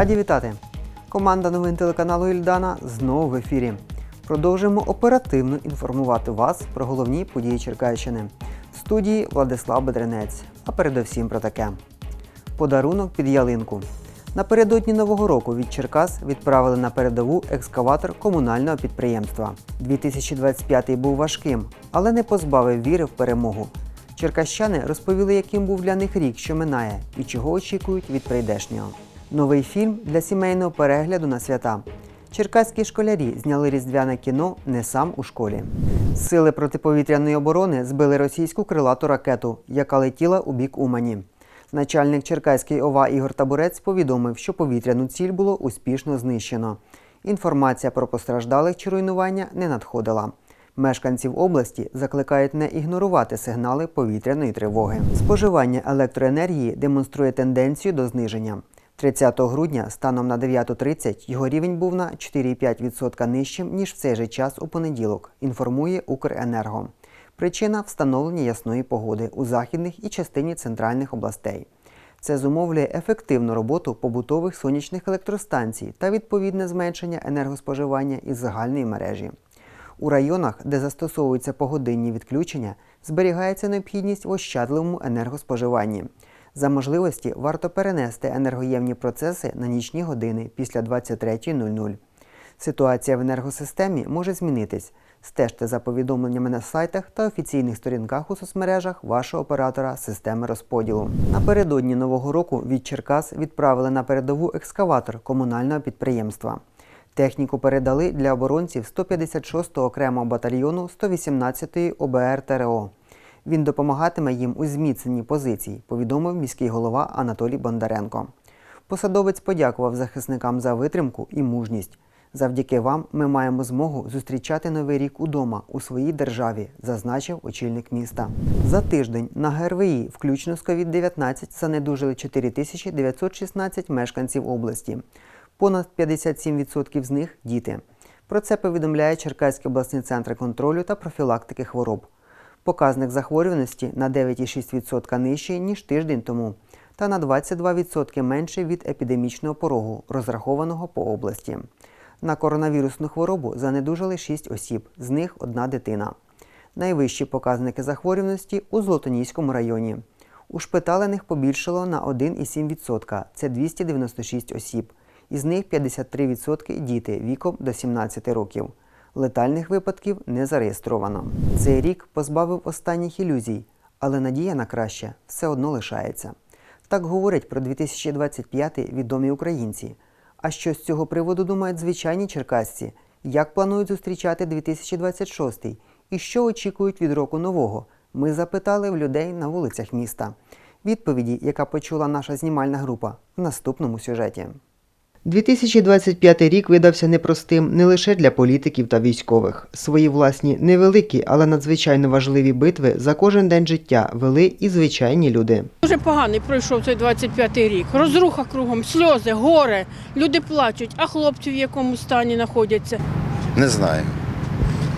Раді вітати! Команда новин телеканалу Ільдана знову в ефірі. Продовжуємо оперативно інформувати вас про головні події Черкащини. В студії Владислав Бедренець. А передовсім про таке. Подарунок під ялинку. Напередодні Нового року від Черкас відправили на передову екскаватор комунального підприємства. 2025 був важким, але не позбавив віри в перемогу. Черкащани розповіли, яким був для них рік, що минає, і чого очікують від прийдешнього. Новий фільм для сімейного перегляду на свята. Черкаські школярі зняли різдвяне кіно не сам у школі. Сили протиповітряної оборони збили російську крилату ракету, яка летіла у бік Умані. Начальник Черкаської ОВА Ігор Табурець повідомив, що повітряну ціль було успішно знищено. Інформація про постраждалих чи руйнування не надходила. Мешканців області закликають не ігнорувати сигнали повітряної тривоги. Споживання електроенергії демонструє тенденцію до зниження. 30 грудня станом на 9.30 його рівень був на 4,5% нижчим, ніж в цей же час у понеділок, інформує Укренерго. Причина встановлення ясної погоди у західних і частині центральних областей. Це зумовлює ефективну роботу побутових сонячних електростанцій та відповідне зменшення енергоспоживання із загальної мережі. У районах, де застосовуються погодинні відключення, зберігається необхідність в ощадливому енергоспоживанні. За можливості варто перенести енергоємні процеси на нічні години після 23.00. Ситуація в енергосистемі може змінитись. Стежте за повідомленнями на сайтах та офіційних сторінках у соцмережах вашого оператора системи розподілу. Напередодні нового року від Черкас відправили на передову екскаватор комунального підприємства. Техніку передали для оборонців 156-го окремого батальйону 118-ї ОБР ТРО. Він допомагатиме їм у зміцненні позицій, повідомив міський голова Анатолій Бондаренко. Посадовець подякував захисникам за витримку і мужність. Завдяки вам ми маємо змогу зустрічати новий рік удома у своїй державі, зазначив очільник міста. За тиждень на ГРВІ, включно з COVID-19, занедужили 4916 мешканців області. Понад 57% з них діти. Про це повідомляє Черкаський обласний центр контролю та профілактики хвороб. Показник захворюваності на 9,6% нижчий, ніж тиждень тому, та на 22% менший від епідемічного порогу, розрахованого по області. На коронавірусну хворобу занедужали 6 осіб, з них одна дитина. Найвищі показники захворюваності у Золотоніському районі. Ушпиталених побільшало на 1,7%, це 296 осіб. Із них 53% діти віком до 17 років. Летальних випадків не зареєстровано. Цей рік позбавив останніх ілюзій, але надія на краще все одно лишається. Так говорять про 2025-й відомі українці. А що з цього приводу думають звичайні черкасці? Як планують зустрічати 2026-й і що очікують від року нового? Ми запитали в людей на вулицях міста. Відповіді, яка почула наша знімальна група, в наступному сюжеті. 2025 рік видався непростим не лише для політиків та військових. Свої власні невеликі, але надзвичайно важливі битви за кожен день життя вели і звичайні люди. Дуже поганий пройшов цей 25-й рік. Розруха кругом, сльози, горе. Люди плачуть, а хлопці в якому стані знаходяться. Не знаю.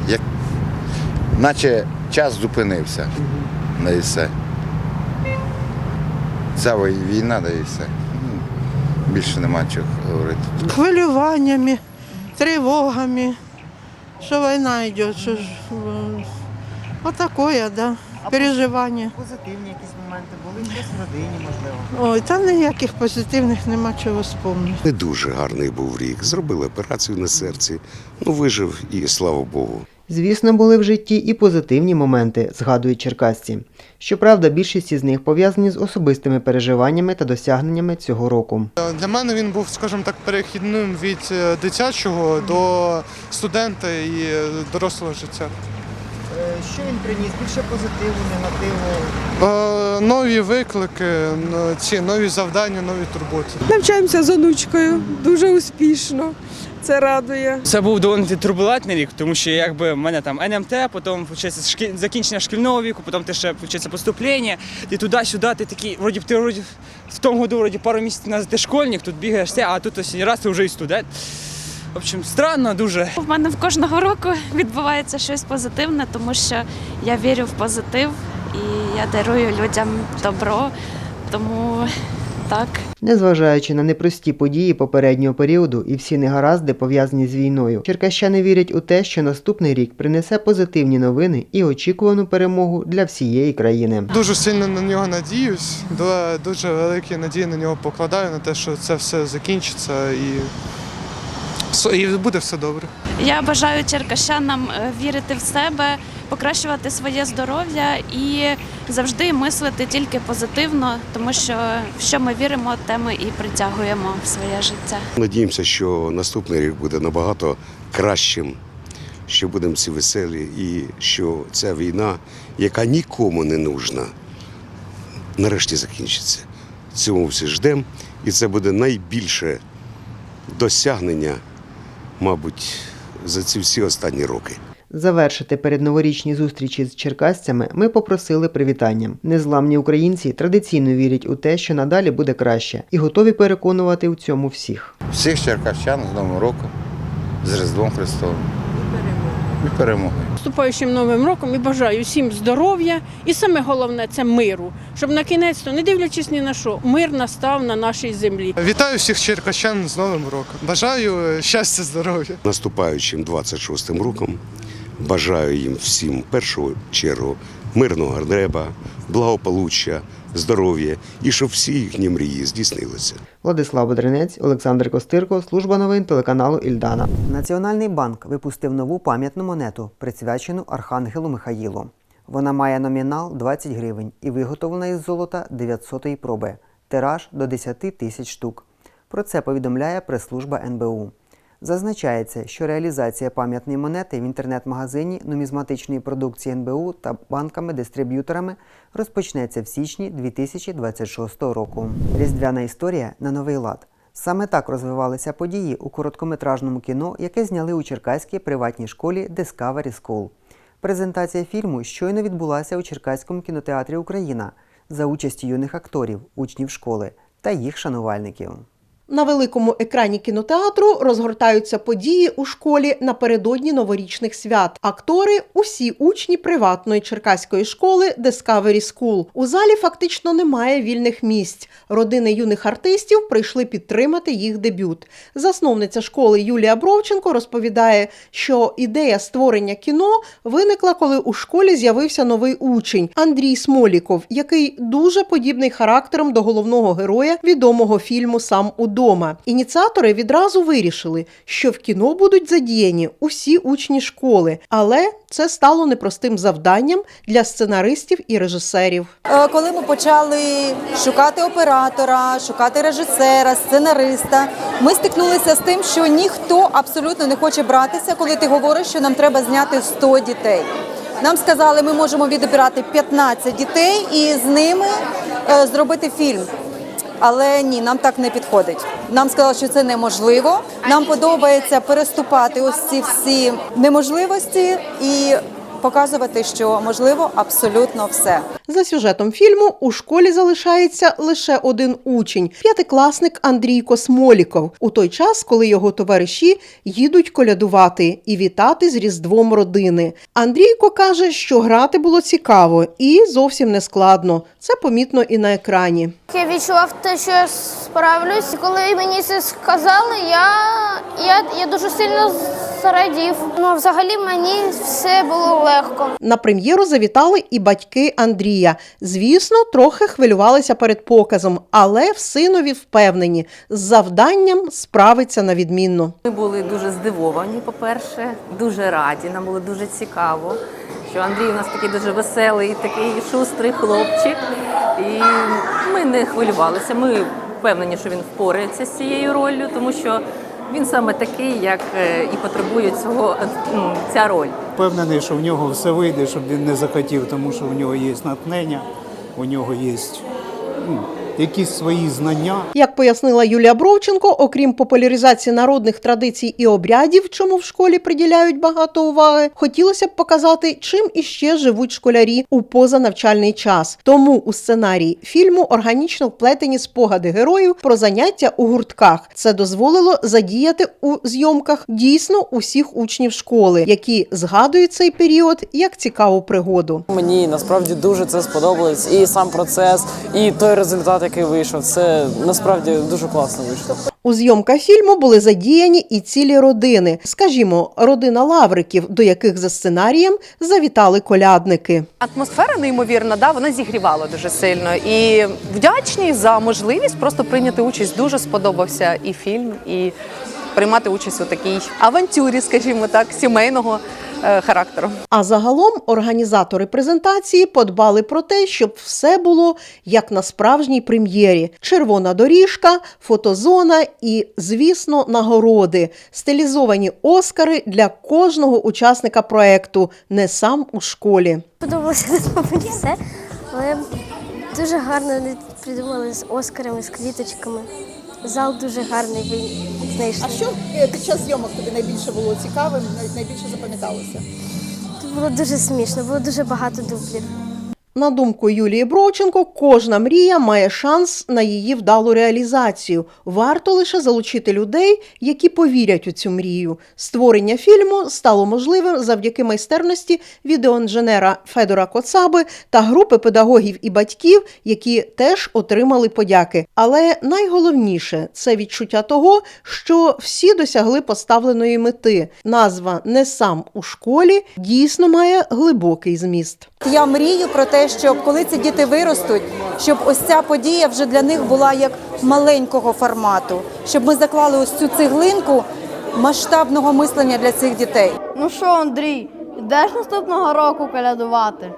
Як... Наче час зупинився. Да і все. Ця війна, да і все. Більше нема чого говорити. хвилюваннями, тривогами, що війна йде, що ж отакое, так. да. Переживання. Позитивні якісь моменти були щось в родині, можливо. Ой, та ніяких позитивних нема чого спомнити. Не дуже гарний був рік. Зробили операцію на серці. Ну, вижив і слава Богу. Звісно, були в житті і позитивні моменти, згадують черкасці. Щоправда, більшість із них пов'язані з особистими переживаннями та досягненнями цього року. Для мене він був, скажімо так, перехідним від е, дитячого до студента і е, дорослого життя. Що він приніс? Більше позитиву, негативу? Е, Нові виклики, ці нові завдання, нові турботи. Навчаємося з онучкою дуже успішно. Це радує. Це був доволі турбулентний рік, тому що якби в мене там НМТ, потім виходить, шкіль... закінчення шкільного віку, потім ти ще виходить, поступлення, ти туди-сюди, ти такий, вроді ти вроді в тому году вроді пару місяців назад ти школьник, тут бігаєш, все, а тут ось раз ти вже і студент. В общем, странно дуже. У мене в кожного року відбувається щось позитивне, тому що я вірю в позитив і я дарую людям добро. Тому так. Незважаючи на непрості події попереднього періоду і всі негаразди пов'язані з війною, черкащани вірять у те, що наступний рік принесе позитивні новини і очікувану перемогу для всієї країни. Дуже сильно на нього надіюсь. ду- Дуже великі надії на нього покладаю на те, що це все закінчиться і, і буде все добре. Я бажаю черкащанам е, вірити в себе, покращувати своє здоров'я і завжди мислити тільки позитивно, тому що в що ми віримо, те ми і притягуємо в своє життя. Надіємося, що наступний рік буде набагато кращим, що будемо всі веселі, і що ця війна, яка нікому не нужна, нарешті закінчиться. Цього всі ждемо, і це буде найбільше досягнення, мабуть, за ці всі останні роки. Завершити передноворічні зустрічі з черкасцями ми попросили привітанням. Незламні українці традиційно вірять у те, що надалі буде краще, і готові переконувати у цьому всіх. Всіх черкащан з Новим роком, з Різдвом Христовим. І перемоги. Вступаючим новим роком і бажаю всім здоров'я і саме головне це миру, щоб на кінець, то не дивлячись ні на що, мир настав на нашій землі. Вітаю всіх черкащан з Новим роком. Бажаю е, щастя, здоров'я. Наступаючим 26-м роком бажаю їм всім в першу чергу мирного неба, благополуччя, здоров'я і щоб всі їхні мрії здійснилися. Владислав Бодринець, Олександр Костирко, служба новин телеканалу Ільдана. Національний банк випустив нову пам'ятну монету, присвячену Архангелу Михаїлу. Вона має номінал 20 гривень і виготовлена із золота 900 проби. Тираж до 10 тисяч штук. Про це повідомляє прес-служба НБУ. Зазначається, що реалізація пам'ятної монети в інтернет-магазині нумізматичної продукції НБУ та банками-дистриб'юторами розпочнеться в січні 2026 року. Різдвяна історія на новий лад. Саме так розвивалися події у короткометражному кіно, яке зняли у Черкаській приватній школі Discovery School. Презентація фільму щойно відбулася у Черкаському кінотеатрі Україна за участі юних акторів, учнів школи та їх шанувальників. На великому екрані кінотеатру розгортаються події у школі напередодні новорічних свят. Актори усі учні приватної черкаської школи Discovery School. У залі фактично немає вільних місць. Родини юних артистів прийшли підтримати їх дебют. Засновниця школи Юлія Бровченко розповідає, що ідея створення кіно виникла, коли у школі з'явився новий учень Андрій Смоліков, який дуже подібний характером до головного героя відомого фільму Сам удома. Ініціатори відразу вирішили, що в кіно будуть задіяні усі учні школи, але це стало непростим завданням для сценаристів і режисерів. Е, Коли ми почали шукати оператора, шукати режисера, сценариста, ми стикнулися з тим, що ніхто абсолютно не хоче братися, коли ти говориш, що нам треба зняти 100 дітей. Нам сказали, ми можемо відібрати 15 дітей і з ними е, зробити фільм. Але ні, нам так не підходить. Нам сказали, що це неможливо. Нам подобається переступати ось ці всі неможливості і показувати, що можливо абсолютно все. За сюжетом фільму у школі залишається лише один учень п'ятикласник Андрійко Смоліков. У той час, коли його товариші їдуть колядувати і вітати з різдвом родини. Андрійко каже, що грати було цікаво і зовсім не складно. Це помітно і на екрані. Я відчував те, що я справлюсь. Коли мені це сказали, я, я, я дуже сильно зрадів. Ну, взагалі мені все було легко. На прем'єру завітали і батьки Андрія. Звісно, трохи хвилювалися перед показом, але в синові впевнені, з завданням справиться на відмінно. Ми були дуже здивовані, по-перше, дуже раді. Нам було дуже цікаво, що Андрій у нас такий дуже веселий, такий шустрий хлопчик. І ми не хвилювалися. Ми впевнені, що він впорається з цією роллю, тому що він саме такий, як е, і потребує цього ну, ця роль. Впевнений, що в нього все вийде, щоб він не захотів, тому що в нього є натхнення, у нього є ну, якісь свої знання. Як пояснила Юлія Бровченко, окрім популяризації народних традицій і обрядів, чому в школі приділяють багато уваги, хотілося б показати, чим іще живуть школярі у позанавчальний час. Тому у сценарії фільму органічно вплетені спогади героїв про заняття у гуртках. Це дозволило задіяти у зйомках дійсно усіх учнів школи, які згадують цей період як цікаву пригоду. Мені насправді дуже це сподобалось. І сам процес, і той результат, який вийшов, це насправді дуже класно вийшло. У зйомках фільму були задіяні і цілі родини, скажімо, родина Лавриків, до яких за сценарієм завітали колядники. Атмосфера неймовірна, да, вона зігрівала дуже сильно. І вдячні за можливість просто прийняти участь. Дуже сподобався і фільм, і приймати участь у такій авантюрі, скажімо так, сімейного характеру. А загалом організатори презентації подбали про те, щоб все було як на справжній прем'єрі: червона доріжка, фотозона і, звісно, нагороди, стилізовані оскари для кожного учасника проекту не сам у школі. Подобалося все, але дуже гарно вони придумали з оскарами, з квіточками. Зал дуже гарний ви знайшли. А що е, під час зйомок тобі найбільше було цікавим, най- найбільше запам'яталося? Було дуже смішно, було дуже багато дублів. На думку Юлії Бровченко, кожна мрія має шанс на її вдалу реалізацію. Варто лише залучити людей, які повірять у цю мрію. Створення фільму стало можливим завдяки майстерності відеоінженера Федора Коцаби та групи педагогів і батьків, які теж отримали подяки. Але найголовніше це відчуття того, що всі досягли поставленої мети. Назва не сам у школі дійсно має глибокий зміст. Я мрію про те, щоб коли ці діти виростуть, щоб ось ця подія вже для них була як маленького формату, щоб ми заклали ось цю цеглинку масштабного мислення для цих дітей. Ну що, Андрій, йдеш наступного року колядувати?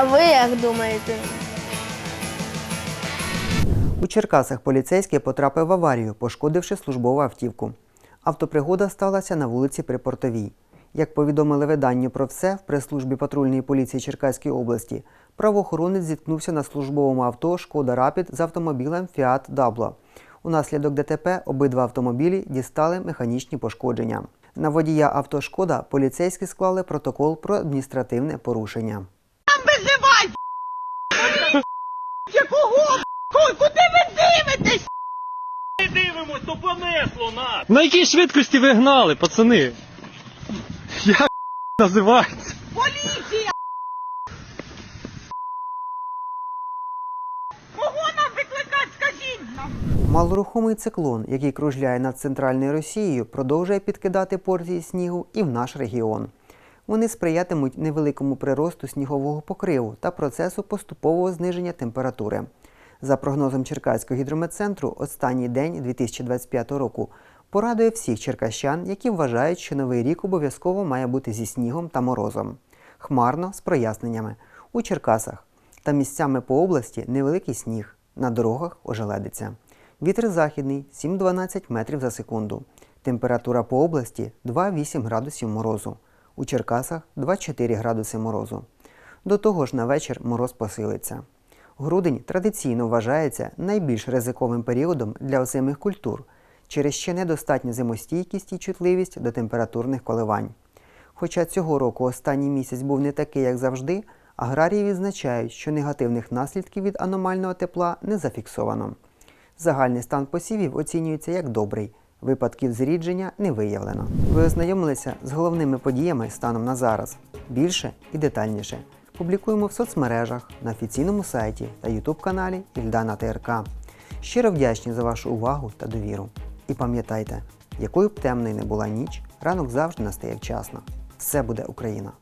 А ви як думаєте? У Черкасах поліцейський потрапив в аварію, пошкодивши службову автівку. Автопригода сталася на вулиці Припортовій. Як повідомили виданню про все в прес-службі патрульної поліції Черкаської області, правоохоронець зіткнувся на службовому авто Шкода Рапід з автомобілем Фіат Дабло. Унаслідок ДТП обидва автомобілі дістали механічні пошкодження. На водія авто Шкода поліцейські склали протокол про адміністративне порушення. Якого? Куди ви дивитесь? Ми дивимось, то понесло нас! На якій швидкості ви гнали, пацани? Як називається? Поліція! Кого нам викликати, скажіть? Малорухомий циклон, який кружляє над центральною Росією, продовжує підкидати порції снігу і в наш регіон. Вони сприятимуть невеликому приросту снігового покриву та процесу поступового зниження температури. За прогнозом Черкаського гідрометцентру, останній день 2025 року порадує всіх черкащан, які вважають, що новий рік обов'язково має бути зі снігом та морозом. Хмарно з проясненнями. У Черкасах та місцями по області невеликий сніг, на дорогах ожеледиться. Вітер західний 7-12 метрів за секунду. Температура по області 2-8 градусів морозу. У Черкасах 2-4 градуси морозу. До того ж, на вечір мороз посилиться. Грудень традиційно вважається найбільш ризиковим періодом для озимих культур через ще недостатню зимостійкість і чутливість до температурних коливань. Хоча цього року останній місяць був не такий, як завжди, аграрії відзначають, що негативних наслідків від аномального тепла не зафіксовано. Загальний стан посівів оцінюється як добрий. Випадків зрідження не виявлено. Ви ознайомилися з головними подіями станом на зараз. Більше і детальніше публікуємо в соцмережах, на офіційному сайті та ютуб каналі Ільдана ТРК. Щиро вдячні за вашу увагу та довіру. І пам'ятайте, якою б темною не була ніч, ранок завжди настає вчасно. Все буде Україна!